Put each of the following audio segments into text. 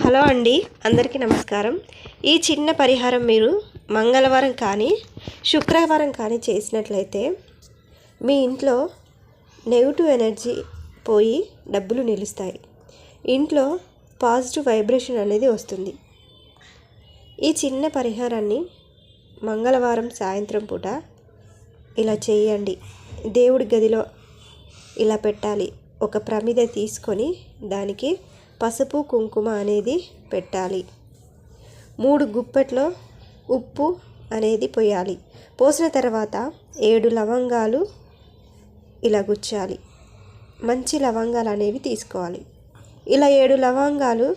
Hello అండి అందరికీ నమస్కారం. ఈ చిన్న పరిహారం మీరు మంగళవారం కానీ శుక్రవారం కానీ చేసినట్లయితే మీ ఇంట్లో నెగిటివ్ ఎనర్జీ పోయి డబ్బులు నిలుస్తాయి. ఇంట్లో పాజిటివ్ వైబ్రేషన్ అనేది వస్తుంది. ఈ చిన్న పరిహారాన్ని మంగళవారం సాయంత్రం పూట ఇలా చేయండి. దేవుడి గదిలో ఇలా పెట్టాలి. ఒక ప్రమిద తీసుకొని దానికి పసుపు కుంకుమ అనేది పెట్టాలి. మూడు గుప్పెట్లో ఉప్పు అనేది పోయాలి. పోసిన తర్వాత ఏడు లవంగాలు ఇలా గుచ్చాలి. మంచి లవంగాలు అనేవి తీసుకోవాలి. ఇలా ఏడు లవంగాలు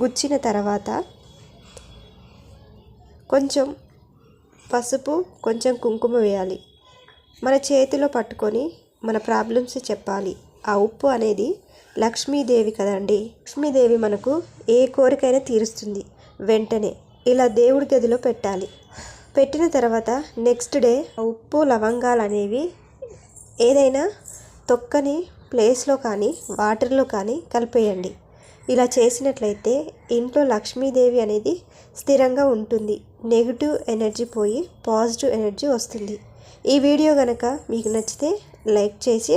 గుచ్చిన తర్వాత కొంచెం పసుపు కొంచెం కుంకుమ వేయాలి. మన చేతిలో పట్టుకొని మన ప్రాబ్లమ్స్ చెప్పాలి. ఆ ఉప్పు అనేది లక్ష్మీదేవి కదండి. లక్ష్మీదేవి మనకు ఏ కోరికైనా తీరుస్తుంది. వెంటనే ఇలా దేవుడి గదిలో పెట్టాలి. పెట్టిన తర్వాత నెక్స్ట్ డే ఆ ఉప్పు లవంగాలు అనేవి ఏదైనా తొక్కని ప్లేస్లో కానీ వాటర్లో కానీ కలిపేయండి. ఇలా చేసినట్లయితే ఇంట్లో లక్ష్మీదేవి అనేది స్థిరంగా ఉంటుంది. నెగిటివ్ ఎనర్జీ పోయి పాజిటివ్ ఎనర్జీ వస్తుంది. ఈ వీడియో కనుక మీకు నచ్చితే లైక్ చేసి